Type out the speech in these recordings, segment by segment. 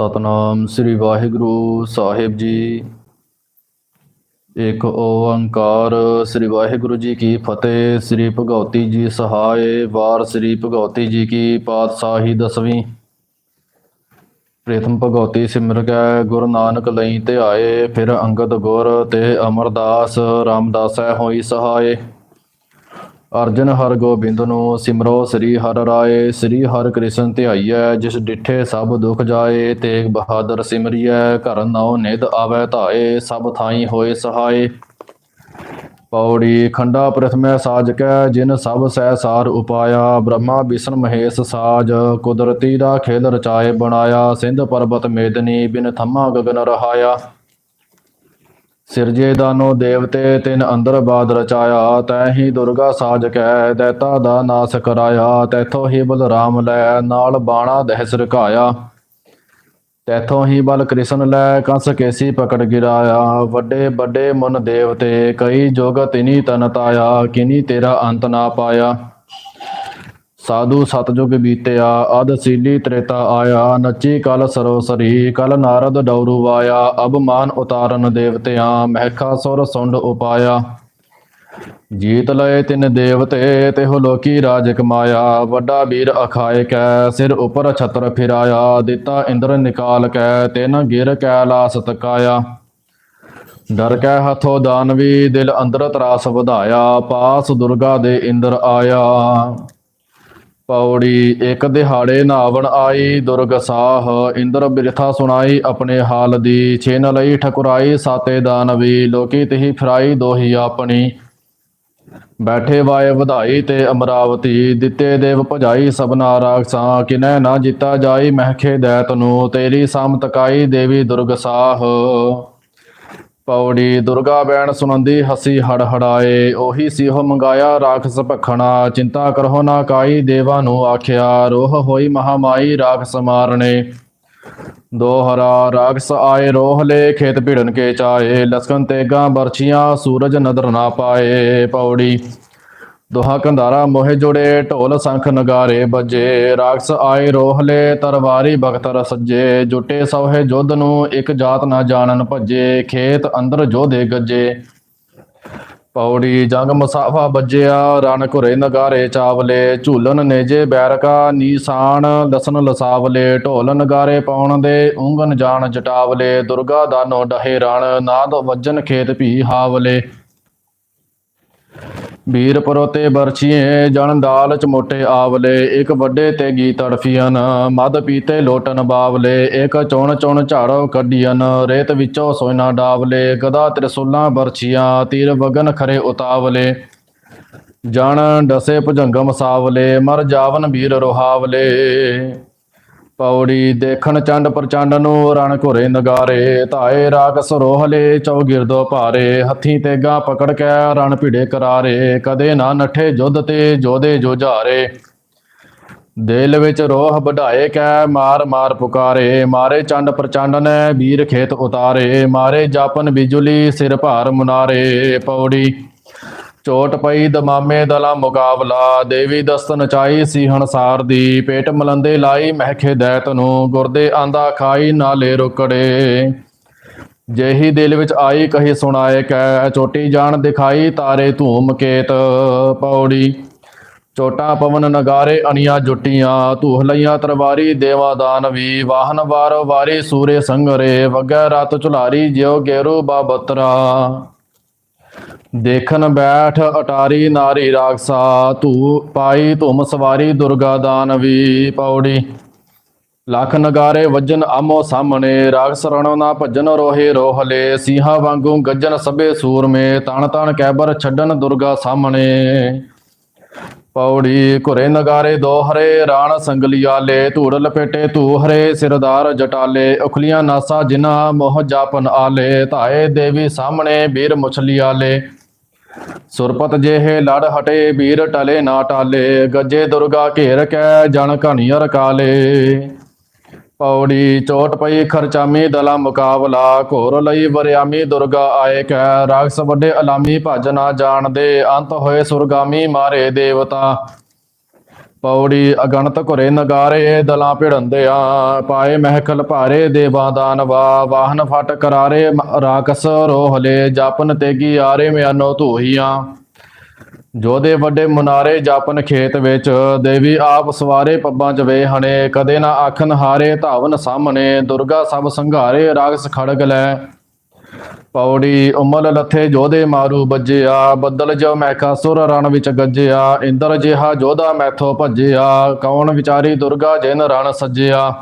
ਸਤਨਾਮ ਸ੍ਰੀ ਵਾਹਿਗੁਰੂ ਸਾਹਿਬ ਜੀ। ਇੱਕ ਓੰਕਾਰ, ਸ੍ਰੀ ਵਾਹਿਗੁਰੂ ਜੀ ਕੀ ਫਤਿਹ, ਸ੍ਰੀ ਭਗਉਤੀ ਜੀ ਸਹਾਏ, ਵਾਰ ਸ੍ਰੀ ਭਗਉਤੀ ਜੀ ਕੀ ਪਾਤਸ਼ਾਹੀ ਦਸਵੀਂ। ਪ੍ਰਥਮ ਭਗਉਤੀ ਸਿਮਰ ਕੈ, ਗੁਰੂ ਨਾਨਕ ਲਈ ਧਿਆਏ, ਫਿਰ ਅੰਗਦ ਗੁਰ ਤੇ ਅਮਰਦਾਸ, ਰਾਮਦਾਸੈ ਹੋਈ ਸਹਾਏ। ਅਰਜਨ ਹਰ ਗੋਬਿੰਦ ਨੂੰ ਸਿਮਰੋ, ਸ੍ਰੀ ਹਰ ਰਾਏ, ਸ੍ਰੀ ਹਰ ਕ੍ਰਿਸ਼ਨ ਧਿਆਈਐ, ਜਿਸ ਡਿਠੇ ਸਭ ਦੁਖ ਜਾਏ, ਤੇਗ ਬਹਾਦਰ ਸਿਮਰਿਐ, ਘਰ ਨਉ ਨਿਧ ਆਵੈ ਧਾਏ, ਸਭ ਥਾਈ ਹੋਏ ਸਹਾਏ। ਪੌੜੀ ਖੰਡਾ ਪ੍ਰਥਮੈ ਸਾਜ ਜਿਨ ਸਭ ਸਹਿ ਸਾਰ ਉਪਾਇਆ, ਬ੍ਰਹਮਾ ਵਿਸ਼ਨ ਮਹੇਸ਼ ਸਾਜ, ਕੁਦਰਤੀ ਦਾ ਖੇਲ ਰਚਾਏ, ਬਣਾਇਆ, ਸਿੰਧ ਪਰਬਤ ਮੇਦਨੀ, ਬਿਨ ਥੰਮਾ ਗਗਨ ਰਹਾਇਆ। ਸਿਰਜੇ ਦਾਨੋ ਦੇਵਤੇ ਤਿਨ ਅੰਦਰ ਬਾਦ ਰਚਾਇਆ, ਤੈ ਹੀ ਦੁਰਗਾ ਸਾਜ ਕੈ, ਦੈਤਾ ਦਾ ਨਾਸ ਕਰਾਇਆ, ਤੈਥੋਂ ਹੀ ਬਲਰਾਮ ਲੈ, ਨਾਲ ਬਾਣਾ ਦਹਿਸ ਰਕਾਇਆ। ਤੈਥੋਂ ਹੀ ਬਲ ਕ੍ਰਿਸ਼ਨ ਲੈ, ਕੰਸ ਕੇਸੀ ਪਕੜ ਗਿਰਾਇਆ। ਵੱਡੇ ਵੱਡੇ ਮਨ ਦੇਵਤੇ, ਕਈ ਜੋਗ ਤਿਨੀ ਤਨ ਤਾਇਆ, ਕਿਨੀ ਤੇਰਾ ਅੰਤ ਨਾ ਪਾਇਆ। ਸਾਧੂ ਸਤਜੁਗ ਬੀਤਿਆ ਅਦ ਸੀਲੀ ਤ੍ਰੇਤਾ ਆਇਆ, ਨੱਚੀ ਕਲ ਸਰੋਸਰੀ, ਕਲ ਨਾਰਦ ਡੌਰੂ ਵਾਇਆ, ਅਬ ਮਾਨ ਉਤਾਰਨ ਦੇਵਤਿਆਂ, ਮਹਿਖਾ ਸੁਰ ਸੁੰਡ ਉਪਾਇਆ। ਜੀਤ ਲਏ ਤਿੰਨ ਦੇਵਤੇ ਤੇ ਹੋ ਲੋਕੀ ਰਾਜ ਕਮਾਇਆ, ਵੱਡਾ ਵੀਰ ਅਖਾਏ ਕੈ, ਸਿਰ ਉਪਰ ਛਤਰ ਫਿਰਾਇਆ, ਦਿੱਤਾ ਇੰਦਰ ਨਿਕਾਲ ਕੈ, ਤਿਨ ਗਿਰ ਕੈ ਕੈਲਾਸ ਤਕਾਇਆ। ਡਰ ਕੈ ਹੱਥੋਂ ਦਾਨਵੀ, ਦਿਲ ਅੰਦਰ ਤਰਾਸ ਵਧਾਇਆ, ਪਾਸ ਦੁਰਗਾ ਦੇ ਇੰਦਰ ਆਇਆ। ਪੌੜੀ ਇੱਕ ਦਿਹਾੜੇ ਨਾਵਣ ਆਈ, ਦੁਰਗ ਸਾਹ ਇੰਦਰ ਬਿਰਥਾ ਸੁਣਾਈ, ਆਪਣੇ ਹਾਲ ਦੀ ਛੇਨ ਲਈ ਠਕੁਰਾਈ, ਸਾਤੇ ਦਾਨਵੀ ਲੋਕੀ ਤਹੀ ਫਿਰਾਈ, ਦੋਹੀ ਆਪਣੀ। ਬੈਠੇ ਵਾਏ ਵਧਾਈ ਤੇ ਅਮਰਾਵਤੀ, ਦਿੱਤੇ ਦੇਵ ਭਜਾਈ ਸਭਨਾ ਰਾਖਸਾਂ ਕਿਨੈ ਨਾ ਜਿੱਤਾ ਜਾਈ, ਮਹਿਖੇ ਦੈਤ ਨੂੰ ਤੇਰੀ ਸਾਮ ਤਕਾਈ ਦੇਵੀ ਦੁਰਗ ਸਾਹ। ਪੌੜੀ ਦੁਰਗਾ ਬੈਣ ਸੁਨੰਦੀ ਹਸੀ ਹੜ ਹੜਾਏ ਉਹੀ ਸਿਓ ਮੰਗਾਇਆ ਰਾਖਸ ਭਖਣਾ, ਚਿੰਤਾ ਕਰੋ ਨਾ ਕਾਈ ਦੇਵਾ ਨੂੰ ਆਖਿਆ, ਰੋਹ ਹੋਈ ਮਹਾਮਾਈ ਰਾਖਸ ਮਾਰਨੇ। ਦੋਹਰਾ ਰਾਖਸ ਆਏ, ਰੋਹ ਲੈ ਖੇਤ ਭਿੜਨ ਕੇ ਚਾਏ ਲਸਕਨ ਤੇਗਾ ਬਰਛੀਆਂ ਸੂਰਜ ਨਦਰ ਨਾ ਪਾਏ, ਪੌੜੀ ਦੋਹਾ ਕੰਧਾਰਾ ਮੋਹੇ ਜੁੜੇ, ਢੋਲ ਸੰਖ ਨਗਾਰੇ ਬਜੇ ਰਾਖਸ ਆਏ ਰੋਹਲੇ, ਤਰਵਾਰੀ ਬਖਤਰ ਸੱਜੇ ਜੁਟੇ ਸੋਹੇ ਜੁੱਧ ਨੂੰ ਇੱਕ ਜਾਤ ਨਾ ਜਾਣਨ ਭੱਜੇ। ਖੇਤ ਅੰਦਰ ਜੋਧੇ ਗੱਜੇ। ਪੌੜੀ ਜੰਗ ਮਸਾਫਾ ਬੱਜਿਆ ਰਣ ਘੁਰੇ ਨਗਾਰੇ ਚਾਵਲੇ। ਝੂਲਨ ਨੇਜੇ ਬੈਰਕਾ, ਨੀਸਾਨ ਲਸਨ ਲਸਾਵਲੇ। ਢੋਲ ਨਗਾਰੇ ਪਾਉਣ ਦੇ ਉਂਗਨ ਜਾਣ ਜਟਾਵਲੇ। ਦੁਰਗਾ ਦਾਨੋ ਡਹੇ ਰਣ, ਨਾਦ ਵੱਜਨ ਖੇਤ ਭੀ ਹਾਵਲੇ। ਵੀਰ ਪਰੋਤੇ ਬਰਛੀਏ, ਜਣ ਦਾਲ ਚ ਮੋਟੇ ਆਵਲੇ, ਇੱਕ ਵੱਡੇ ਤੇ ਗੀ ਤੜਫੀਆਂ ਮਦ ਪੀਤੇ ਲੋਟਨ ਬਾਵਲੇ, ਇੱਕ ਚੁਣ ਚੁਣ ਝਾੜੋ ਕੱਢੀਆਂ ਰੇਤ ਵਿੱਚੋਂ ਸੋਇਨਾ ਡਾਵਲੇ, ਗਦਾ ਤ੍ਰਿਸੁਲਾਂ ਬਰਛੀਆਂ, ਤੀਰ ਵਗਨ ਖਰੇ ਉਤਾਵਲੇ। ਜਣ ਡਸੇ ਭੁਜੰਗਮ ਸਾਵਲੇ, ਮਰ ਜਾਵਨ ਵੀਰ ਰੋਹਾਵਲੇ। ਪੌੜੀ ਦੇਖਣ ਚੰਡ ਪ੍ਰਚੰਡ ਨੂੰ ਰਣ ਘੋਰੇ ਨਗਾਰੇ, ਧਾਏ ਰਾਗ ਸਰੋਹਲੇ ਚੌਗਿਰਦੋ ਭਾਰੇ, ਹੱਥੀ ਤੇਗਾ ਪਕੜ ਕੇ ਰਣ ਭਿੜੇ ਕਰਾਰੇ, ਕਦੇ ਨਾ ਨਠੇ ਜੁੱਧ ਤੇ ਜੋਦੇ ਜੋਝਾਰੇ ਦਿਲ ਵਿੱਚ ਰੋਹ ਵਢਾਏ ਕੈ ਮਾਰ ਮਾਰ ਪੁਕਾਰੇ, ਮਾਰੇ ਚੰਡ ਪ੍ਰਚੰਡ ਨੇ ਵੀਰ ਖੇਤ ਉਤਾਰੇ, ਮਾਰੇ ਜਾਪਨ ਬਿਜੁਲੀ ਸਿਰ ਭਾਰ ਮੁਨਾਰੇ, ਪੌੜੀ ਚੋਟ ਪਈ, ਦਮਾਮੇ ਦਲਾ ਮੁਕਾਬਲਾ। ਦੇਵੀ ਦਸਤ ਨਚਾਈ ਸੀ ਹਣਸਾਰ ਦੀ, ਪੇਟ ਮਲੰਦੇ ਲਾਈ ਮਹਿਖੇ ਦੈਤ ਨੂੰ, ਗੁਰਦੇ ਆਂਦਾ ਖਾਈ ਨਾਲੇ ਰੁਕੜੇ। ਜੇਹੀ ਦਿਲ ਵਿੱਚ ਆਈ ਕਹੀ ਸੁਣਾਏ ਕੈ, ਚੋਟੀ ਜਾਣ ਦਿਖਾਈ ਤਾਰੇ ਧੂਮ ਕੇਤ ਪੌੜੀ। ਚੋਟਾ ਪਵਨ ਨਗਾਰੇ ਅਣੀਆਂ ਜੁੱਟੀਆਂ, ਧੂਹ ਲਈਆਂ ਤਰਵਾਰੀ ਦੇਵਾ ਦਾਨਵੀ ਵਾਹਨ ਵਾਰ ਵਾਰੀ ਸੂਰੇ ਸੰਗਰੇ, ਵਗੈ ਰਤ ਝੁਲਾਰੀ ਜਿਉ ਗੇਰੂ ਬਾਬਤਰਾ। ਦੇਖਣ ਬੈਠ ਅਟਾਰੀ ਨਾਰੀ ਰਾਖਸਾ ਧੂ ਪਾਈ ਧੁਮ ਸਵਾਰੀ ਦੁਰਗਾ ਦਾਨਵੀ ਪੌੜੀ। ਲੱਖ ਨਗਾਰੇ ਵੱਜਨ ਆਮੋ ਸਾਹਮਣੇ, ਰਾਖਸ ਰਣੋ ਨਾ ਭਜਨ ਰੋਹੇ ਰੋਹਲੇ, ਸੀਹਾ ਵਾਂਗੂ ਗੱਜਨ ਸਭੇ ਸੂਰਮੇ, ਤਣ ਤਣ ਕੈਬਰ ਛੱਡਨ ਦੁਰਗਾ ਸਾਹਮਣੇ। ਪੌੜੀ ਘੁਰੇ ਨਗਾਰੇ ਦੋਹਰੇ ਰਾਣ ਸੰਗਲੀਆਲੇ ਧੂੜ ਲਪੇਟੇ ਧੂਹਰੇ ਸਿਰਦਾਰ ਜਟਾਲੇ, ਉਖਲੀਆਂ ਨਾਸਾ ਜਿਨਾ ਮੋਹ ਜਾਪਨ ਆਲੇ, ਧਾਏ ਦੇਵੀ ਸਾਹਮਣੇ ਵੀਰ ਮੁਛਲੀਆਲੇ ਸੁਰਪਤ ਜਿਹੇ ਲੜ ਹਟੇ ਵੀਰ ਟਲੇ ਨਾ ਟਾਲੇ, ਗੱਜੇ ਦੁਰਗਾ ਘੇਰ ਕੈ ਜਣ ਘਣੀਅਰ ਕਾਲੇ ਪੌੜੀ ਚੋਟ ਪਈ ਖਰਚਾਮੀ ਦਲਾ ਮੁਕਾਬਲਾ। ਘੋਰ ਲਈ ਵਰਿਆਮੀ ਦੁਰਗਾ ਆਏ ਕਹਿ ਰਾਖਸ ਵੱਡੇ ਅਲਾਮੀ ਭਜ ਨਾ ਜਾਣਦੇ ਅੰਤ ਹੋਏ ਸੁਰਗਾਮੀ ਮਾਰੇ ਦੇਵਤਾ। ਪੌੜੀ ਅਗਣਤ ਘੁਰੇ ਨਗਾਰੇ, ਦਲਾਂ ਭਿੜੰਦਿਆ ਪਾਏ ਮਹਿਕਲ ਭਾਰੇ ਦੇਵਾਂ ਦਾਨਵਾ ਵਾਹਨ ਫਟ ਕਰਾਰੇ ਰਾਕਸ ਰੋਹਲੇ ਜਪਨ ਤੇਗੀ ਆਰੇ ਮਿਆਨੋ ਧੂਹੀਆਂ। ਜੋਦੇ ਵੱਡੇ ਮੁਨਾਰੇ ਜਾਪਨ ਖੇਤ ਵਿੱਚ, ਦੇਵੀ ਆਪ ਸਵਾਰੇ ਪੱਬਾਂ ਚ ਵੇ ਹਣੇ, ਕਦੇ ਨਾ ਆਖਨ ਹਾਰੇ ਧਾਵਨ ਸਾਹਮਣੇ, ਦੁਰਗਾ ਸਭ ਸੰਘਾਰੇ, ਰਾਗਸ ਖੜਗ ਲੈ। ਪੌੜੀ ਉਮਲ ਲੱਥੇ ਜੋਦੇ ਮਾਰੂ ਬੱਜਿਆ ਬੱਦਲ ਜੋ ਮੈਖਾ ਸੁਰ ਰਣ ਵਿੱਚ ਗੱਜਿਆ, ਇੰਦਰ ਜਿਹਾ ਜੋਦਾ ਮੈਥੋਂ ਭੱਜਿਆ, ਕੌਣ ਵਿਚਾਰੀ ਦੁਰਗਾ ਜਿਨ ਰਣ ਸੱਜਿਆ।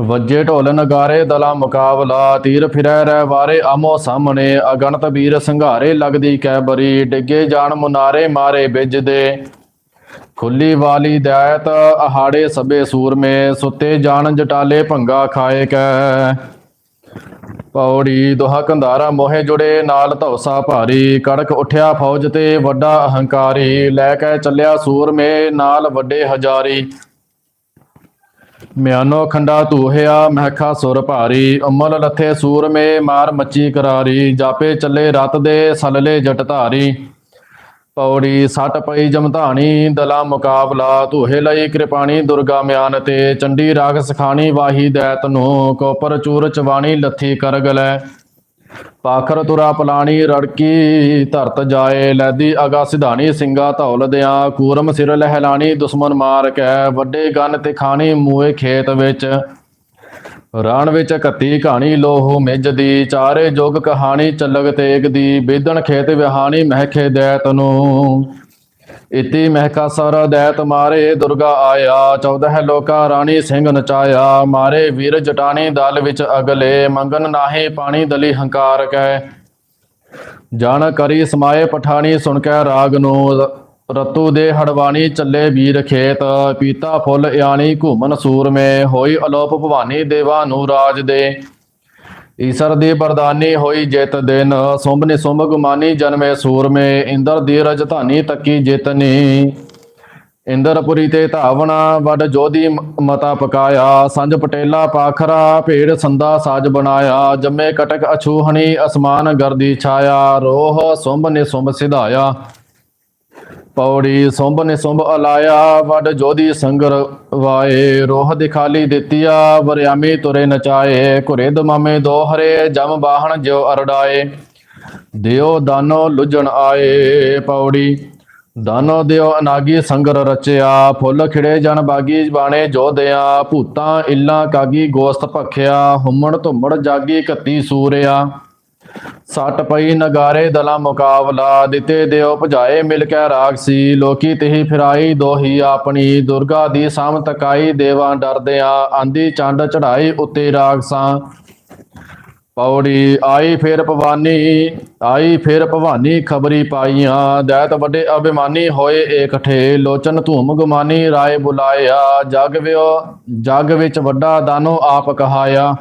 ਵੱਜੇ ਢੋਲ ਨਗਾਰੇ ਦਲਾ ਮੁਕਾਬਲਾ, ਤੀਰ ਫਿਰੈ ਰਹਿ ਵਾਰੇ ਆਮੋ ਸਾਹਮਣੇ, ਅਗਣਤ ਵੀਰ ਸੰਘਾਰੇ ਲੱਗਦੀ ਕੈ ਬਰੀ ਡਿੱਗੇ ਜਾਣ ਮੁਨਾਰੇ ਮਾਰੇ ਬਿਜਦੇ ਖੁੱਲੀ ਵਾਲੀ ਦੈਤ ਅਹਾੜੇ ਸਭੇ ਸੂਰਮੇ, ਸੁੱਤੇ ਜਾਣ ਜਟਾਲੇ ਭੰਗਾ ਖਾਏ ਕੈ। ਪੌੜੀ ਦੁਹਾ ਕੰਧਾਰਾ ਮੋਹੇ ਜੁੜੇ, ਨਾਲ ਧੌਸਾ ਭਾਰੀ, ਕੜਕ ਉਠਿਆ ਫੌਜ ਤੇ ਵੱਡਾ ਅਹੰਕਾਰੀ, ਲੈ ਕੇ ਚੱਲਿਆ ਸੂਰਮੇ, ਨਾਲ ਵੱਡੇ ਹਜ਼ਾਰੀ। ਮਿਆਨੋ ਖੰਡਾ ਧੂਹਿਆ ਮਹਿਖਾ ਸੁਰ ਭਾਰੀ, ਅਮਲ ਲੱਥੇ ਸੂਰਮੇ, ਮਾਰ ਮੱਚੀ ਕਰਾਰੀ, ਜਾਪੇ ਚੱਲੇ ਰਤ ਦੇ ਸਲਲੇ ਜਟ ਧਾਰੀ। ਪੌੜੀ ਸੱਟ ਪਈ ਜਮਧਾਣੀ, ਦਲਾ ਮੁਕਾਬਲਾ, ਧੂਹੇ ਲਈ ਕਿਰਪਾਣੀ, ਦੁਰਗਾ ਮਿਆਨ ਤੇ, ਚੰਡੀ ਰਾਗ ਸਖਾਣੀ, ਵਾਹੀ ਦੈਤ ਨੂੰ, ਕੋਪਰ ਚੂਰ ਚਵਾਣੀ, ਲੱਥੀ ਕਰਗ ਲੈ ਪਾਖਰ ਤੁਰਾ ਪਲਾਣੀ ਰੜਕੀ, ਧਰਤ ਜਾਏ ਲੈਦੀ ਅਗਾ ਸਿਧਾਣੀ, ਸਿੰਘਾ ਧੌਲ ਦਿਆਂ। ਕੂਰਮ ਸਿਰ ਲਹਿਲਾਣੀ, ਦੁਸ਼ਮਨ ਮਾਰ ਕੈ, ਵੱਡੇ ਗਨ ਤੇ ਖਾਣੀ ਮੂਏ ਖੇਤ ਵਿੱਚ। ਰਾਣ ਵਿੱਚ ਕੱਤੀ ਕਹਾਣੀ ਲੋਹ ਮਿੱਜ ਦੀ। ਚਾਰੇ ਜੁਗ ਕਹਾਣੀ ਚੱਲਗ ਤੇਗ ਦੀ। ਬੇਦਣ ਖੇਤ ਵਿਹਾਣੀ, ਮਹਿਖੇ ਦੈਤ ਨੂੰ ਇਤੀ ਮਹਿਕਾ ਸਰ ਦੈਤ ਮਾਰੇ ਦੁਰਗਾ ਆਇਆ 14 ਲੋਕਾ ਰਾਣੀ ਸਿੰਘ ਨਚਾਇਆ, ਮਾਰੇ ਵੀਰ ਜਟਾਣੀ ਦਲ ਵਿੱਚ ਅਗਲੇ ਮੰਗਨ ਨਾਹੀ ਪਾਣੀ ਦਲੀ ਹੰਕਾਰ ਕੈ। ਜਾਣ ਕਰੀ ਸਮਾਏ ਪਠਾਣੀ ਸੁਣ ਕੇ ਰਾਗ ਨੂੰ ਰ- ਰਤੂ ਦੇ ਹੜਵਾਣੀ ਚੱਲੇ ਵੀਰ ਖੇਤ, ਪੀਤਾ ਫੁੱਲ ਇਆਣੀ ਘੂਮਨ ਸੂਰਮੇ, ਹੋਈ ਅਲੋਪ ਭਵਾਨੀ ਦੇਵਾ ਨੂੰ ਰਾਜ ਦੇ। ਈਸਰ ਦੀ ਬਰਦਾਨੀ ਹੋਈ ਜਿਤ ਦਿਨ। ਸੁੰਭ ਨੇ ਸੁੰਭ ਗੁਮਾਨੀ ਜਨਮੇ ਸੂਰਮੇ, ਇੰਦਰ ਦੀ ਰਜਧਾਨੀ ਤੱਕੀ ਜਿਤਨੀ। ਇੰਦਰਪੁਰੀ ਤੇ ਧਾਵਣਾ ਵੱਡ ਜੋਦੀ ਮਤਾ ਪਕਾਇਆ। ਸੰਜ ਪਟੇਲਾ ਪਾਖਰਾ ਭੇੜ ਸੰਦਾ ਸਾਜ ਬਣਾਇਆ। ਜੰਮੇ ਕਟਕ ਅਛੂਹਣੀ ਅਸਮਾਨ ਗਰਦੀ ਛਾਇਆ। ਰੋਹ ਸੁੰਭ ਨੇ ਸੁੰਭ ਸਿਧਾਇਆ। ਪੌੜੀ ਸੁੰਭ ਨੇ ਸੁੰਭ ਅਲਾਇਆ ਵੱਡ ਜੋਦੀ ਸੰਗਰ ਵਾਏ। ਰੋਹ ਦਿਖਾਲੀ ਦਿੱਤੀਆ, ਵਰਿਆਮੀ ਤੁਰੇ ਨਚਾਏ ਘੁਰੇ ਦਮਾਮੇ ਦੋਹਰੇ, ਜਮ ਬਾਹਣ ਜਿਉ ਅਰਡਾਏ ਦਿਓ ਦਾਨੋ ਲੁਜਣ ਆਏ ਪੌੜੀ। ਦਾਨੋ ਦਿਓ ਅਨਾਗੀ ਸੰਗਰ ਰਚਿਆ। ਫੁੱਲ ਖਿੜੇ ਜਨ ਬਾਗੀ ਬਾਣੇ ਜੋਧਿਆ ਭੂਤਾਂ, ਇੱਲਾਂ, ਕਾਗੀ ਗੋਸਤ ਭਖਿਆ। ਹੁਮਣ ਧੁੰਮੜ ਜਾਗੀ ਕੱਤੀ ਸੂਰਿਆ। ਸੱਟ ਪਈ, ਨਗਾਰੇ ਦਲਾ ਮੁਕਾਬਲਾ, ਦਿੱਤੇ ਦਿਓ ਭਜਾਏ ਮਿਲ ਕੇ ਰਾਗ ਸੀ। ਲੋਕੀ ਤਹੀ ਫਿਰਾਈ ਦੋਹੀ ਆਪਣੀ, ਦੁਰਗਾ ਦੀ ਸਾਮ ਤਕਾਈ, ਦੇਵਾਂ ਡਰਦਿਆਂ ਆਂਦੀ ਚੰਡ ਚੜਾਈ ਉੱਤੇ ਰਾਗਸਾਂ ਪੌੜੀ, ਆਈ ਫਿਰ ਭਵਾਨੀ, ਆਈ ਫਿਰ ਭਵਾਨੀ ਖਬਰੀ ਪਾਈਆਂ। ਦੈਤ ਵੱਡੇ ਅਭਿਮਾਨੀ ਹੋਏ ਇਕਠੇ ਲੋਚਨ ਧੂਮ ਗੁਮਾਨੀ ਰਾਏ ਬੁਲਾਇਆ। ਜਗ ਵਿਓ, ਜਗ ਵਿੱਚ ਵੱਡਾ ਦਾਨੋ ਆਪ ਕਹਾਇਆ।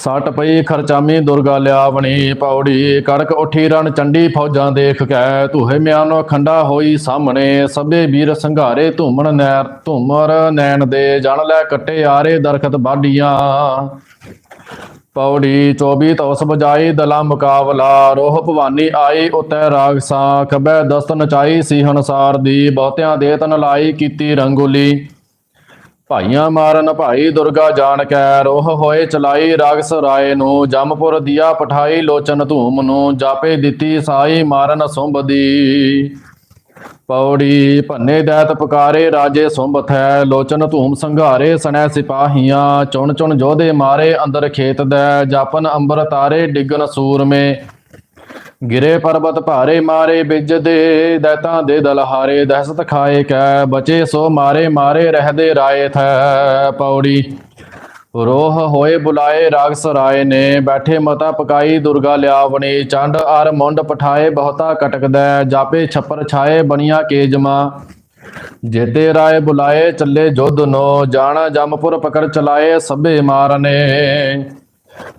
ਸੱਟ ਪਈ ਖਰਚਾਮੀ ਦੁਰਗਾ ਲਿਆਵਣੀ ਪੌੜੀ, ਕੜਕ ਉਠੀ ਰਣ ਚੰਡੀ ਫੌਜਾਂ ਦੇਖ ਕੇ। ਧੂਹੇ ਮਿਆਨੋ ਖੰਡਾ ਹੋਈ ਸਾਹਮਣੇ, ਸਭੇ ਵੀਰ ਸੰਘਾਰੇ ਧੂਮਣ ਨੈਰ ਧੂਮਰ ਨੈਣ ਦੇ ਜਣ ਲੈ ਕੱਟੇ ਆਰੇ ਦਰਖਤ ਬਾਡੀਆਂ। ਪੌੜੀ 24 ਤਵਸ ਬਜਾਈ ਦਲਾ ਮੁਕਾਬਲਾ, ਰੋਹ ਭਵਾਨੀ ਆਈ ਉਤੈ ਰਾਗਸਾ ਖਬੈ ਦਸਤ ਨਚਾਈ ਸੀ ਹਨਸਾਰ ਦੀ, ਬਹੁਤਿਆਂ ਦੇ ਤਨ ਲਾਈ ਕੀਤੀ ਰੰਗੋਲੀ। ਭਾਈਆਂ ਮਾਰਨ ਭਾਈ ਦੁਰਗਾ ਜਾਣ ਕੈ ਰੋਹ ਹੋਏ ਚਲਾਈ ਰਾਗਸ ਰਾਏ ਨੂੰ, ਜਮਪੁਰ ਦੀਆ ਪਠਾਈ ਲੋਚਨ ਧੂਮ ਨੂੰ, ਜਾਪੇ ਦਿੱਤੀ ਸਾਈ ਮਾਰਨ ਸੁੰਭ ਦੀ। ਪੌੜੀ ਭੰਨੇ ਦੈਤ ਪੁਕਾਰੇ ਰਾਜੇ ਸੁੰਭ ਥੈ, ਲੋਚਨ ਧੂਮ ਸੰਘਾਰੇ ਸਨੈ ਸਿਪਾਹੀਆਂ, ਚੁਣ ਚੁਣ ਜੋਧੇ ਮਾਰੇ ਅੰਦਰ ਖੇਤ ਦੈ, ਜਾਪਨ ਅੰਬਰ ਤਾਰੇ ਡਿੱਗਨ ਸੂਰਮੇ। ਗਿਰੇ ਪਰਬਤ ਭਾਰੇ ਮਾਰੇ ਬਿਜ ਦੇ ਦੈਤਾਂ ਦੇ ਦਲਹਾਰੇ ਦਹਿਸ਼ਤ ਖਾਏ ਕੈ, ਬਚੇ ਸੋ ਮਾਰੇ ਮਾਰੇ ਰਹਦੇ ਰਾਏ ਥੈ ਪੌੜੀ। ਰੋਹ ਹੋਏ ਬੁਲਾਏ ਰਾਗ ਰਾਏ ਨੇ, ਬੈਠੇ ਮਤਾ ਪਕਾਈ ਦੁਰਗਾ ਲਿਆਵਣੀ, ਚੰਡ ਅਰ ਮੁੰਡ ਪਠਾਏ ਬਹੁਤਾ ਕਟਕਦਾ, ਜਾਪੇ ਛੱਪਰ ਛਾਏ ਬਣੀਆਂ ਕੇਜਮਾ। ਜੇਤੇ ਰਾਏ ਬੁਲਾਏ ਚੱਲੇ ਜੁਧ ਨੋ, ਜਾਣਾ ਜਮਪੁਰ ਪਕੜ ਚਲਾਏ ਸਭੇ ਮਾਰਨੇ।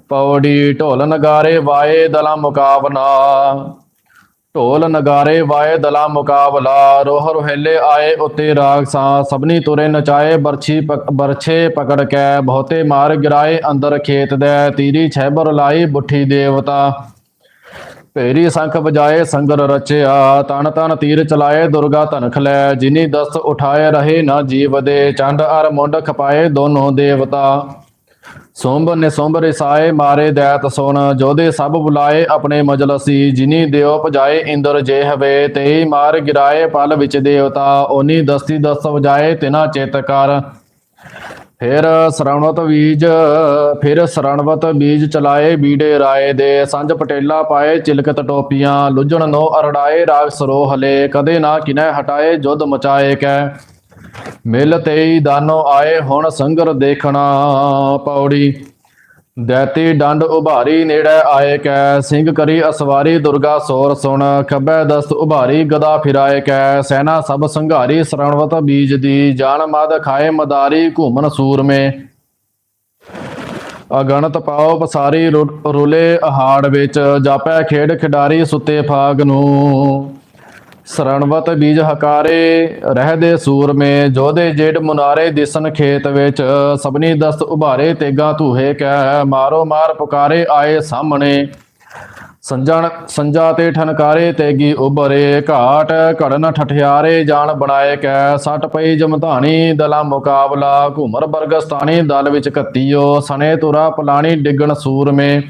ਪੌੜੀ ਢੋਲ ਨਗਾਰੇ ਵਾਏ ਦਲਾ ਮੁਕਾਬਲਾ। ਢੋਲ ਨਗਾਰੇ ਵਾਏ ਦਲਾ ਮੁਕਾਬਲਾ। ਰੋਹ ਰੋਹੇਲੇ ਆਏ ਉਤੇ ਰਾਗਸਾਂ ਸਭਨੀ ਤੁਰੇ ਨਚਾਏ, ਬਰਛੀ ਬਰਛੇ ਪਕੜ ਕੇ। ਬਹੁਤੇ ਮਾਰ ਗਿਰਾਏ, ਅੰਦਰ ਖੇਤ ਦੇ। ਤੀਰੀ ਛੈਬਰ ਲਾਈ ਬੁੱਠੀ ਦੇਵਤਾ। ਭੇਰੀ ਸੰਖ ਵਜਾਏ, ਸੰਗਰ ਰਚਿਆ। ਤਨ ਤਨ ਤੀਰ ਚਲਾਏ, ਦੁਰਗਾ ਧਨਖ ਲੈ। ਜਿਨੀ ਦਸ ਉਠਾਏ, ਰਹੇ ਨਾ ਜੀਵ ਦੇ। ਚੰਡ ਅਰ ਮੁੰਡ ਖਪਾਏ, ਦੋਨੋਂ ਦੇਵਤਾ। ਸੋਂਬ ਨੇ ਸੋਂਬ ਰਿਸਾਏ ਮਾਰੇ ਦੈਤ ਸੁਣ ਜੋਦੇ ਸਭ ਬੁਲਾਏ ਆਪਣੇ ਮਜਲਸੀ, ਜਿਨੀ ਦਿਓ ਪਜਾਏ ਇੰਦਰ ਜੇ ਹਵੇ ਤੇ ਮਾਰ ਗਿਰਾਏ ਪਲ ਵਿੱਚ ਦੇਵਤਾ, ਓਨੀ ਦਸਤੀ ਦਸ ਵਜਾਏ ਤਿਨਾ ਚੇਤ ਕਰ। ਫਿਰ ਸਰਣਵਤ ਬੀਜ, ਫਿਰ ਸਰਣਵਤ ਬੀਜ ਚਲਾਏ ਬੀੜੇ ਰਾਏ ਦੇ ਸੰਜ ਪਟੇਲਾ ਪਾਏ ਚਿਲਕਤ ਟੋਪੀਆਂ, ਲੁੱਜਣ ਨੋ ਅਰੜਾਏ ਰਾਗ ਸਰੋ ਹਲੇ, ਕਦੇ ਨਾ ਕਿਨੈ ਹਟਾਏ ਜੁਦ ਮਚਾਏ ਕੈ। ਮਿਲ ਤੇਈ ਦਾਨੋ ਆਏ ਹੁਣ ਸੰਗਰ ਦੇਖਣਾ ਪੌੜੀ। ਦੈਤੀ ਡੰਡ ਉਭਾਰੀ ਨੇੜੇ ਆਏ ਕੈ, ਸਿੰਘ ਕਰੀ ਅਸਵਾਰੀ ਦੁਰਗਾ ਸੋਰ ਸੁਣ, ਖੱਬੇ ਦਸਤ ਉਭਾਰੀ ਗਦਾ ਫਿਰਾਏ ਕੈ। ਸੈਨਾ ਸਭ ਸੰਘਾਰੀ ਸਰਣਵਤ ਬੀਜ ਦੀ, ਜਾਨ ਮਦ ਖਾਏ ਮਦਾਰੀ ਘੂਮਨ ਸੂਰਮੇ। ਅਗਣਤ ਪਾਓ ਪਸਾਰੀ ਰੁ- ਰੁਲੇ ਅਹਾੜ ਵਿੱਚ, ਜਾਪੈ ਖੇਡ ਖਿਡਾਰੀ ਸੁੱਤੇ ਫਾਗ ਨੂੰ। ਸਰਣਵਤ ਬੀਜ ਹਕਾਰੇ ਰਹਦੇ ਸੂਰਮੇ ਜੋਦੇ ਜੇਡ ਮੁਨਾਰੇ, ਦਿਸਨ ਖੇਤ ਵਿੱਚ, ਸਭਨੀ ਦਸਤ ਉਭਾਰੇ, ਤੇਗਾ ਧੂਹੇ ਕੈ, ਮਾਰੋ ਮਾਰ ਪੁਕਾਰੇ, ਆਏ ਸਾਹਮਣੇ। ਸੰਜਣ, ਸੰਜਾ ਤੇ ਠਨਕਾਰੇ, ਤੇਗੀ ਉਭਰੇ, ਘਾਟ ਘੜਨ ਠਠਿਆਰੇ, ਜਾਣ ਬਣਾਏ ਕੈ, ਸੱਟ ਪਈ ਜਮਧਾਣੀ, ਦਲਾ ਮੁਕਾਬਲਾ, ਘੁਮਰ ਬਰਗਸਤਾਨੀ ਦਲ ਵਿੱਚ ਕੱਤੀਓ ਸਨੇ ਤੁਰਾ ਪਲਾਣੀ, ਡਿੱਗਣ ਸੂਰਮੇ।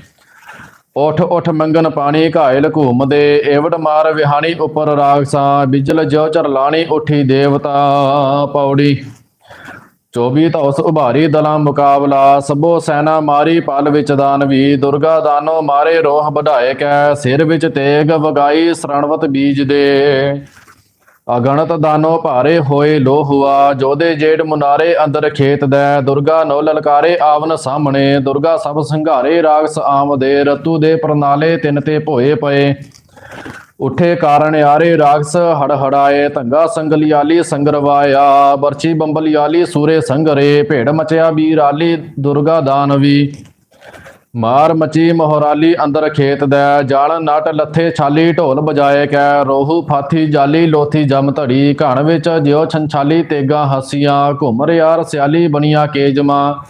ਉਠ ਉਠ ਮੰਗਨ ਪਾਣੀ ਘਾਇਲ ਘੂਮਦੇ, ਏਵੜ ਮਾਰ ਵਿਹਾਣੀ ਉਪਰ ਰਾਗਸਾਂ, ਬਿਜਲ ਜਿਉ ਚਰਲਾਣੀ ਉਠੀ ਦੇਵਤਾ ਪੌੜੀ। 24 ਧੌਸ ਉਭਾਰੀ ਦਲਾਂ ਮੁਕਾਬਲਾ, ਸਭੋ ਸੈਨਾ ਮਾਰੀ ਪਲ ਵਿੱਚ ਦਾਨਵੀ, ਦੁਰਗਾ ਦਾਨੋ ਮਾਰੇ ਰੋਹ ਵਧਾਏ ਕੈ, ਸਿਰ ਵਿੱਚ ਤੇਗ ਵਗਾਈ ਸਰਣਵਤ ਬੀਜ ਦੇ ਅਗਣਤ ਦਾਨੋ ਭਾਰੇ ਹੋਏ ਲੋਹੁਆ ਜੋਦੇ ਜੇੜ ਮੁਨਾਰੇ ਅੰਦਰ ਖੇਤ ਦੈ, ਦੁਰਗਾ ਨੋ ਲਲਕਾਰੇ ਆਵਨ ਸਾਹਮਣੇ, ਦੁਰਗਾ ਸਭ ਸੰਘਾਰੇ ਰਾਗਸ ਆਮਦੇ, ਰਤੂ ਦੇ ਪ੍ਰਣਾਲੇ ਤਿੰਨ ਤੇ ਭੋਏ ਪਏ। ਉਠੇ ਕਾਰਨ ਆਰੇ ਰਾਗਸ ਹੜਹੜਾਏ, ਧੰਗਾ ਸੰਗਲਿਆਲੀ ਸੰਗਰਵਾਇਆ, ਬਰਛੀ ਬੰਬਲਿਆਲੀ ਸੂਰੇ ਸੰਗਰੇ, ਭੇੜ ਮਚਿਆ ਬੀਰਾਲੀ ਦੁਰਗਾ ਦਾਨਵੀ। ਮਾਰ ਮਚੀ ਮੋਹਰਾਲੀ ਅੰਦਰ ਖੇਤ ਦੈ, ਜਾਲ ਨਟ ਲੱਥੇ ਛਾਲੀ, ਢੋਲ ਬਜਾਏ ਕੈ, ਰੋਹੂ ਫਾਥੀ ਜਾਲੀ, ਲੋਥੀ ਜਮ ਧੜੀ, ਘਣ ਵਿੱਚ ਜਿਉ ਛੰਛਾਲੀ, ਤੇਗਾ ਹਸੀਆਂ ਘੁੰਮਰ ਯਾਰ ਸਿਆਲੀ ਬਣੀਆਂ ਕੇਜਮਾ।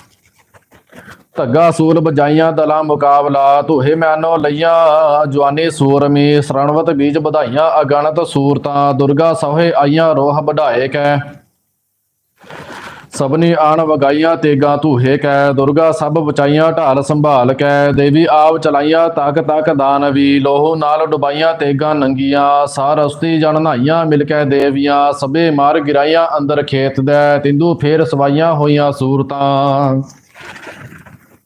ਧੱਗਾ ਸੂਲ ਬਜਾਈਆਂ ਦਲਾਂ ਮੁਕਾਬਲਾ, ਧੂਹੇ ਮੈਨੋ ਲਈਆਂ ਜਵਾਨੀ ਸੂਰਮੀ, ਸਰਣਵਤ ਬੀਜ ਵਧਾਈਆਂ ਅਗਣਤ ਸੂਰਤਾਂ, ਦੁਰਗਾ ਸੋਹੇ ਆਈਆਂ ਰੋਹ ਵਢਾਏ ਕੈ। ਸਭਨੀ ਆਣ ਵਗਾਈਆਂ ਤੇਗਾ ਧੂਹੇ ਕੈ, ਦੁਰਗਾ ਸਭ ਬਚਾਈਆਂ ਢਾਲ ਸੰਭਾਲ ਕੈ, ਦੇਵੀ ਆਪ ਚਲਾਈਆਂ ਤਕ ਤਕ ਦਾਨਵੀ ਲੋਹੂ ਨਾਲ ਡੁਬਾਈਆਂ ਤੇਗਾ ਨੰਗੀਆਂ ਸਾਰਸਤੀ ਜਣ ਨਹਾਈਆਂ ਮਿਲ ਕੇ ਦੇਵੀਆਂ, ਸਭੇ ਮਾਰ ਗਿਰਾਈਆਂ ਅੰਦਰ ਖੇਤ ਦੇ, ਤਿੰਦੂ ਫੇਰ ਸਵਾਈਆਂ ਹੋਈਆਂ ਸੂਰਤਾਂ।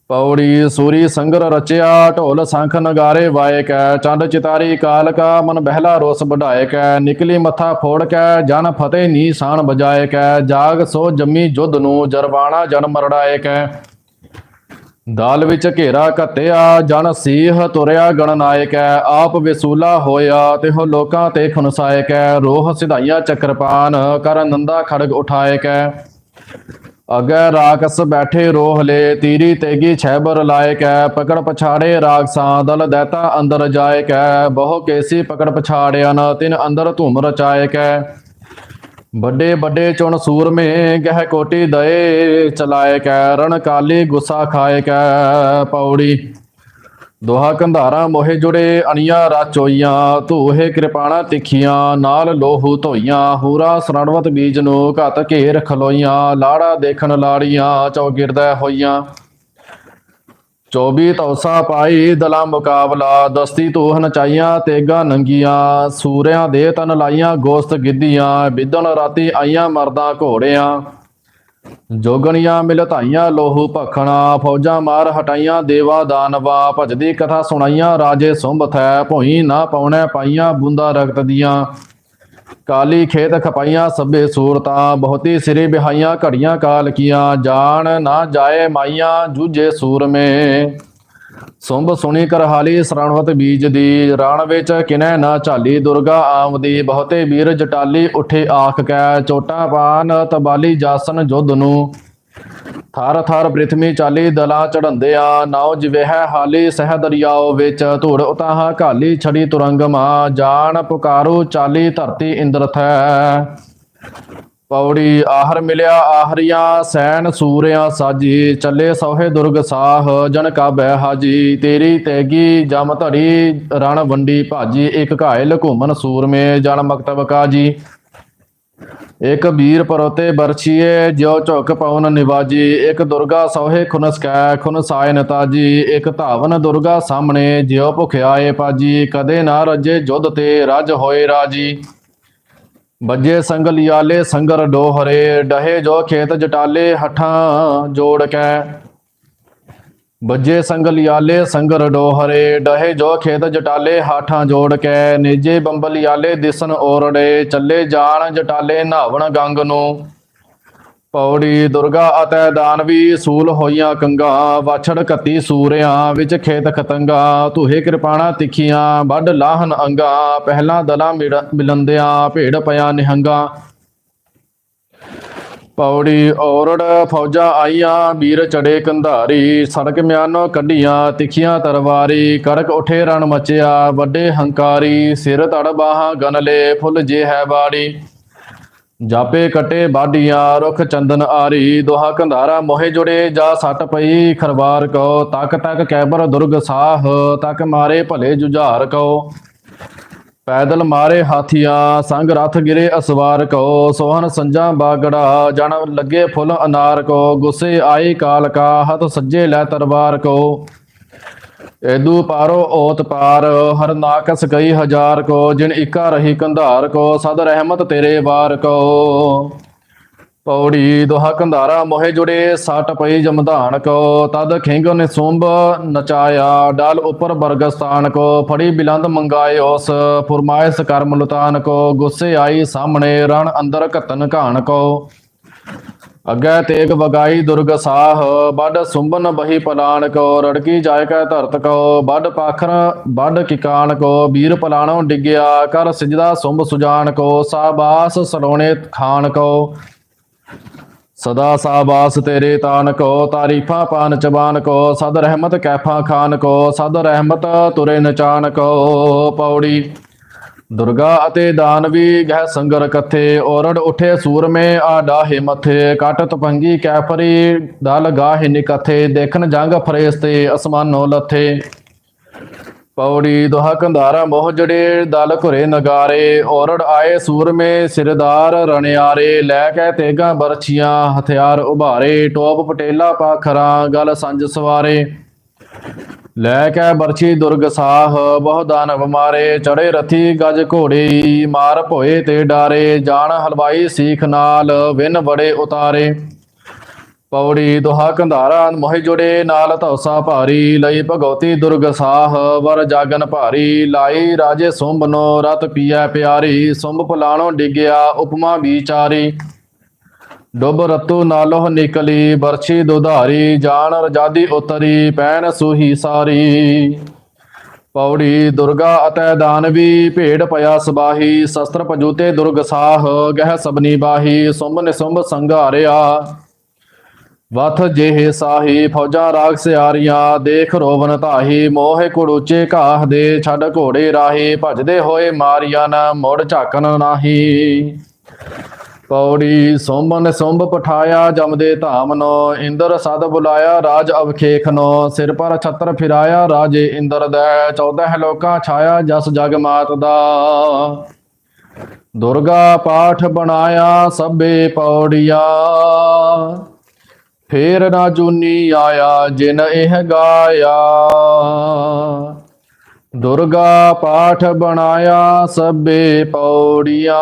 ਪੌੜੀ ਸੂਰੀ ਸੰਗਰ ਰਚਿਆ, ਢੋਲ ਸੰਖ ਨਗਾਰੇ ਵਾਏ ਕੈ, ਚੰਦ ਚਿਤਾਰੀ ਕਾਲਕਾ ਮਨ ਬਹਿਲਾ ਰੋਸ ਵਢਾਏ ਕੈ, ਨਿਕਲੀ ਮੱਥਾ ਫੋੜ ਕੈ, ਜਨ ਫਤਿਹ ਨੀਸਾਨ ਬਜਾਏ ਕੈ, ਜਾਗ ਸੋ ਜੰਮੀ ਜੁਧ ਨੂੰ ਜਰਵਾਣਾ ਜਨ ਮਰੜਾਏ ਕੈ। ਦਾਲ ਵਿੱਚ ਘੇਰਾ ਘੱਤਿਆ, ਜਨ ਸੀਹ ਤੁਰਿਆ ਗਣਨਾਇਕੈ ਆਪ ਵਿਸੂਲਾ ਹੋਇਆ ਤੇ ਹੋ ਲੋਕਾਂ ਤੇ ਖੁਨਸਾਏ ਕੈ, ਰੋਹ ਸਿਧਾਈਆਂ ਚੱਕਰਪਾਨ, ਕਰ ਨੰਦਾ ਖੜਗ ਉਠਾਏ ਕੈ। ਅਗੈ ਰਾਕਸ ਬੈਠੇ ਰੋਹਲੇ ਤੀਰੀ ਤੇਗੀ ਛੈਬਰ ਲਾਇਕ ਹੈ ਪਕੜ ਪਛਾੜੇ ਰਾਗਸਾਂ ਦਲ ਦੈਤਾ ਅੰਦਰ ਜਾਏ ਕੈ, ਬਹੁ ਕੇਸੀ ਪਕੜ ਪਛਾੜਿਆ ਨ, ਤਿਨ ਅੰਦਰ ਧੂਮ ਰਚਾਇਕ ਹੈ ਵੱਡੇ ਵੱਡੇ ਚੁਣ ਸੂਰਮੇ, ਗਹਿ ਕੋਟੀ ਦਏ ਚਲਾਏ ਕੈ, ਰਣ ਕਾਲੀ ਗੁੱਸਾ ਖਾਏ ਕੈ, ਪੌੜੀ ਦੋਹਾ ਕੰਧਾਰਾ ਮੋਹੇ ਜੁੜੇ ਅਣੀਆਂ ਰਾਚੋਈਆਂ ਧੂਹੇ ਕਿਰਪਾਣਾ ਤਿੱਖੀਆਂ, ਨਾਲ ਲੋਹੂ ਧੋਈਆਂ। ਹੂਰਾ ਸਰਣਵਤ ਬੀਜ ਨੂੰ ਘਤ ਘੇਰ ਖਲੋਈਆਂ। ਲਾੜਾ ਦੇਖਣ ਲਾੜੀਆਂ ਚੌਗਿਰਦਾ ਹੋਈਆਂ। 24 ਤੌਸਾ ਪਾਈ ਦਲਾ ਮੁਕਾਬਲਾ। ਦਸਤੀ ਤੂਹ ਨਚਾਈਆਂ, ਤੇਗਾ ਨੰਗੀਆਂ। ਸੂਰਿਆਂ ਦੇ ਤਨ ਲਾਈਆਂ, ਗੋਸਤ ਗਿੱਧੀਆਂ। ਵਿਦਨ ਰਾਤੀ ਆਈਆਂ ਮਰਦਾਂ ਘੋੜਿਆਂ। ਜੋਗਣੀਆਂ ਮਿਲਤਾਈਆਂ, ਲੋਹੂ ਭਖਣਾ, ਫੌਜਾਂ ਮਾਰ ਹਟਾਈਆਂ, ਦੇਵਾ ਦਾਨਵਾ ਭਜਦੀ ਕਥਾ ਸੁਣਾਈਆਂ, ਰਾਜੇ ਸੁੰਭ ਥੈ, ਭੋਈ ਨਾ ਪਾਉਣੈ ਪਾਈਆਂ, ਬੂੰਦਾ ਰਗਤ ਦੀਆਂ। ਕਾਲੀ ਖੇਤ ਖਪਾਈਆਂ, ਸਭੇ ਸੂਰਤਾਂ, ਬਹੁਤੀ ਸਿਰੇ ਬਿਹਾਈਆਂ ਘੜੀਆਂ ਕਾਲ ਕੀਆਂ, ਜਾਣ ਨਾ ਜਾਏ ਮਾਈਆਂ, ਜੂਝੇ ਸੂਰਮੇ। ਸੁੰਭ ਸੁਣੀ ਕਰਹਾਲੀ ਸਰਣਵਤ ਬੀਜ ਦੀ ਰਾਣ ਵਿੱਚ ਕਿਨੈ ਨਾ ਝਾਲੀ ਦੁਰਗਾ ਆਮਦੀ, ਬਹੁਤੇ ਵੀਰ ਜਟਾਲੀ ਉੱਠੇ ਆਖ ਕੈ, ਚੋਟਾਂ ਪਾਨ ਤਬਾਲੀ ਜਾਸਨ ਜੁਧ ਨੂੰ। ਥਾਰ ਥਾਰ ਪ੍ਰਿਥਮੀ ਚਾਲੀ ਦਲਾਂ ਚੜੰਦਿਆਂ, ਨਾਉ ਜਿਵਹਿ ਹਾਲੀ ਸਹਿ ਦਰਿਆਓ ਵਿੱਚ। ਧੂੜ ਉਤਾਹ ਘਾਲੀ ਛੜੀ ਤੁਰੰਗਮਾ, ਜਾਣ ਪੁਕਾਰੂ ਚਾਲੀ ਧਰਤੀ ਇੰਦਰ ਥੈ। ਪੌੜੀ ਆਹਰ ਮਿਲਿਆ, ਆਹਰੀਆਂ ਸੈਨ ਸੂਰਿਆਂ ਸਾਜੀ, ਚੱਲੇ ਸੋਹੇ ਦੁਰਗ ਸਾਹ, ਜਨ ਕਾ ਬੈ ਹਾਜੀ, ਤੇਰੀ ਤੈਗੀ ਜਮ ਧੜੀ, ਰਣ ਵੰਡੀ ਭਾਜੀ ਇੱਕ ਘਾਇਲ ਘੁੰਮਨ ਸੂਰਮੇ, ਜਨ ਮਕਤਬ ਕਾਜੀ। ਇੱਕ ਵੀਰ ਪਰੋਤੇ ਬਰਛੀਏ, ਜਿਉ ਝੁਕ ਪਉਨ ਨਿਵਾਜੀ ਇੱਕ ਦੁਰਗਾ ਸੋਹੇ ਖੁਨਸ ਕੈ ਖੁਨ ਸਾਇਨ ਤਾਜੀ ਇੱਕ ਧਾਵਨ ਦੁਰਗਾ ਸਾਹਮਣੇ, ਜਿਉ ਭੁਖਿਆਏ ਪਾਜੀ, ਕਦੇ ਨਾ ਰਜੇ ਜੁਧ ਤੇ, ਰਜ ਹੋਏ ਰਾਜੀ। ਬੱਜੇ ਸੰਗ ਲਿਆਲੇ ਸੰਗਰ ਡੋਹਰੇ, ਡਹੇ ਜੋ ਖੇਤ ਜਟਾਲੇ, ਹੱਠਾਂ ਜੋੜ ਕੈ। ਬੱਜੇ ਸੰਗ ਲਿਆਲੇ ਸੰਗਰ ਡੋਹਰੇ, ਡਹੇ ਜੋ ਖੇਤ ਜਟਾਲੇ, ਹਾਠਾਂ ਜੋੜ ਕੇ। ਨੇਜੇ ਬੰਬਲਿਆਲੇ ਦਿਸਨ ਓਰੜੇ ਚੱਲੇ ਜਾਣ ਜਟਾਲੇ ਨਹਾਵਣ ਗੰਗ ਨੂੰ। ਪੌੜੀ ਦੁਰਗਾ ਅਤੇ ਦਾਨਵੀ ਸੂਲ ਹੋਈਆਂ ਕੰਗਾ। ਵਾਛੜ ਕੱਤੀ ਸੂਰਿਆਂ ਵਿੱਚ ਖੇਤ ਖਤੰਗਾ। ਧੂਹੇ ਕਿਰਪਾਣਾ ਤਿੱਖੀਆਂ ਵੱਡ ਲਾਹਨ ਅੰਗਾ। ਪਹਿਲਾਂ ਦਲਾਂ ਮਿੜ- ਮਿਲੰਦਿਆਂ ਭੇੜ ਪਿਆ ਨਿਹੰਗਾ। ਪੌੜੀ ਔਰੜ ਫੌਜਾਂ ਆਈਆਂ ਵੀਰ ਚੜੇ ਕੰਧਾਰੀ। ਸੜਕ ਮਿਆਨੋ ਕੱਢੀਆਂ, ਤਿੱਖੀਆਂ ਤਰਵਾਰੀ। ਕੜਕ ਉਠੇ ਰਣ ਮਚਿਆ, ਵੱਡੇ ਹੰਕਾਰੀ। ਸਿਰ ਤੜ ਬਾਹਾਂ ਗਨਲੇ ਫੁੱਲ ਜੇ ਹੈ ਬਾੜੀ ਜਾਪੇ ਕਟੇ ਬਾਡੀਆਂ ਰੁਖ ਚੰਦਨ ਆਰੀ, ਦੋਹਾ ਕੰਧਾਰਾ ਮੋਹੇ ਜੁੜੇ, ਜਾ ਸੱਟ ਪਈ ਖਰਵਾਰ ਕੋ। ਤੱਕ ਤੱਕ ਕੈਬਰ ਦੁਰਗ ਸਾਹ, ਤੱਕ ਮਾਰੇ ਭਲੇ ਜੁਝਾਰ ਕੋ। ਪੈਦਲ ਮਾਰੇ ਹਾਥੀਆਂ, ਸੰਗ ਰਥ ਗਿਰੇ ਅਸਵਾਰ ਕੋ। ਸੋਹਣ ਸੰਜਾ ਬਾਗੜਾ, ਜਨ ਲੱਗੇ ਫੁੱਲ ਅਨਾਰ ਕੋ। ਗੁੱਸੇ ਆਈ ਕਾਲ ਕਾ ਹੱਥ ਸੱਜੇ ਲੈ ਤਰਵਾਰ ਕੋ। ਐਦੂ ਪਾਰੋ ਓਤ ਪਾਰ, ਹਰ ਨਾਕਸ ਕਈ ਹਜ਼ਾਰ ਕੋ, ਜਿਨ ਇਕਾ ਰਹੀ ਕੰਧਾਰ ਕੋ, ਸਦ ਰਹਿਮਤ ਤੇਰੇ ਵਾਰ ਕੋ। ਪੌੜੀ ਦੋਹਾ ਕੰਧਾਰਾ ਮੋਹੇ ਜੁੜੇ, ਸੱਟ ਪਈ ਜਮਧਾਨ ਕੋ। ਤਦ ਖਿੰਗ ਨੇ ਸੁੰਭ ਨਚਾਇਆ, ਡਾਲ ਉਪਰ ਬਰਗਸਤਾਨ ਕੋ। ਫੜੀ ਬਿਲੰਦ ਮੰਗਾਏ ਉਸ, ਫੁਰਮਾਇਸ ਕਰਮ ਲੁਤਾਨ ਕੋ। ਗੁੱਸੇ ਆਈ ਸਾਹਮਣੇ, ਰਣ ਅੰਦਰ ਘਤਨ ਘਾਣ ਕੋ। ਅੱਗੇ ਤੇਗ ਵਗਾਈ ਦੁਰਗ ਸਾਹ, ਵੱਡ ਸੁੰਬਨ ਬਹੀ ਪਲਾਨ ਕੋ ਰੜਕੀ ਜਾਇ ਕੈ ਧਰਤ ਕੋ, ਵੱਡ ਪਾਖਰ, ਵੱਡ ਕਿਕਾਨ ਕੋ ਵੀਰ ਪਲਾਣੋਂ ਡਿੱਗਿਆ, ਕਰ ਸਿਜਦਾ ਸੁੰਬ ਸੁਜਾਨ ਕੋ, ਸਾਬਾਸ ਸਲੋਣੇ ਖਾਨ ਕੋ। ਸਦਾ ਸਾਬਾਸ ਤੇਰੇ ਤਾਨ ਕੋ, ਤਾਰੀਫਾਂ ਪਾਨ ਚਬਾਨ ਕੋ, ਸਦ ਰਹਿਮਤ ਕੈਫਾ ਖਾਨ ਕੋ, ਸਦ ਰਹਿਮਤ ਤੁਰੇ ਨਚਾਨ ਕੋ, ਪੌੜੀ ਦੁਰਗਾ ਅਤੇ ਦਾਨਵੀ ਗਹਿ ਸੰਗਰ ਕਥੇ, ਔਰੜ ਉਠੇ ਸੂਰਮੇ ਆ ਡਾਹੇ ਮਥੇ, ਕਟ ਤਪੰਗੀ ਕੈਫਰੀ ਦਲ ਗਾਹੇ ਨਿਕਥੇ ਦੇਖਣ ਜੰਗ ਫਰੇਸਤੇ ਅਸਮਾਨੋ ਲਥੇ। ਪੌੜੀ ਦੁਹਾ ਕੰਧਾਰਾ ਮੋਹ ਜੜੇ, ਦਲ ਘੁਰੇ ਨਗਾਰੇ, ਔਰੜ ਆਏ ਸੂਰਮੇ, ਸਿਰਦਾਰ ਰਣਿਆਰੇ, ਲੈ ਕੇ ਤੇਗਾ ਬਰਛੀਆਂ, ਹਥਿਆਰ ਉਭਾਰੇ, ਟੋਪ ਪਟੇਲਾ ਪਾਖਰਾਂ, ਗਲ ਸੰਜ ਸਵਾਰੇ। ਲੈ ਕੇ ਬਰਛੀ ਦੁਰਗ ਸਾਹ ਬਹੁ ਦਾਨਵ ਮਾਰੇ ਚੜੇ ਰਥੀ ਗਜ ਘੋੜੇ, ਮਾਰ ਭੋਏ ਤੇ ਡਾਰੇ ਜਾਣ ਹਲਵਾਈ ਸੀਖ ਨਾਲ, ਵਿਨ ਬੜੇ ਉਤਾਰੇ। ਪੌੜੀ ਦੁਹਾ ਕੰਧਾਰਾ, ਮੋਹਿ ਜੁੜੇ, ਨਾਲ ਧੌਸਾ ਭਾਰੀ, ਲਈ ਭਗਉਤੀ ਦੁਰਗ ਸਾਹ, ਵਰ ਜਾਗਨ ਭਾਰੀ, ਲਾਈ ਰਾਜੇ ਸੁੰਭ ਨੋ ਰਤ ਪੀਐ ਪਿਆਰੀ ਸੁੰਭ ਪੁਲਾਣੋ ਡਿਗਿਆ, ਉਪਮਾ ਵਿਚਾਰੀ ਡੁੱਬ ਰਤੂ ਨਾਲੋਂ ਨਿਕਲੀ ਬਰਛੀ ਦੁਧਾਰੀ, ਜਾਣ ਰਜਾਦੀ ਉਤਰੀ, ਪੈਣ ਸੂਹੀ ਸਾਰੀ। ਪੌੜੀ ਦੁਰਗਾ ਅਤੇ ਦਾਨਵੀ ਭੇੜ ਪਿਆ ਸਬਾਹੀ, ਸ਼ਸਤਰ ਪਜੂਤੇ ਦੁਰਗ ਸਾਹ, ਗਹਿ ਸਬਨੀ ਬਾਹੀ ਸੁੰਭ ਨਿਸੁੰਭ ਸੰਘਾਰਿਆ। ਵਥ ਜਿਹੇ ਸਾਹੀ, ਫੌਜਾਂ ਰਾਗ ਸਿਆਰੀਆਂ, ਦੇਖ ਰੋਵਨ ਧਾਹੀ, ਮੋਹ ਕੁੜੂਚੇ ਘਾਹ ਦੇ, ਛੱਡ ਘੋੜੇ ਰਾਹੀ, ਭਜਦੇ ਹੋਏ ਮਾਰੀਆਂ ਨਾ, ਮੁੜ ਝਾਕਣ ਨਾਹੀ। ਪੌੜੀ ਸੋਮਨ ਸੁੰਭ ਪਠਾਇਆ ਜਮਦੇ ਧਾਮ ਨੋ ਇੰਦਰ ਸਦ ਬੁਲਾਇਆ, ਰਾਜ ਅਵਖੇਖ ਨੋ, ਸਿਰ ਪਰ ਛਤਰ ਫਿਰਾਇਆ, ਰਾਜੇ ਇੰਦਰ ਦਾ 14 ਲੋਕਾਂ ਛਾਇਆ, ਜਸ ਜਗ ਮਾਤ ਦਾ। ਦੁਰਗਾ ਪਾਠ ਬਣਾਇਆ, ਸਭੇ ਪੌੜੀਆਂ। ਫੇਰ ਨਾ ਜੂਨੀ ਆਇਆ, ਜਿਨ ਇਹ ਗਾਇਆ। ਦੁਰਗਾ ਪਾਠ ਬਣਾਇਆ, ਸਭੇ ਪੌੜੀਆਂ।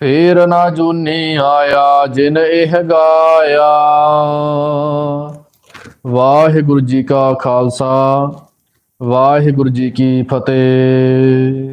ਫੇਰ ਨਾ ਜੂਨੀ ਆਇਆ ਜਿਨ ਇਹ ਗਾਇਆ। ਵਾਹਿਗੁਰੂ ਜੀ ਕਾ ਖਾਲਸਾ, ਵਾਹਿਗੁਰੂ ਜੀ ਕੀ ਫਤਿਹ।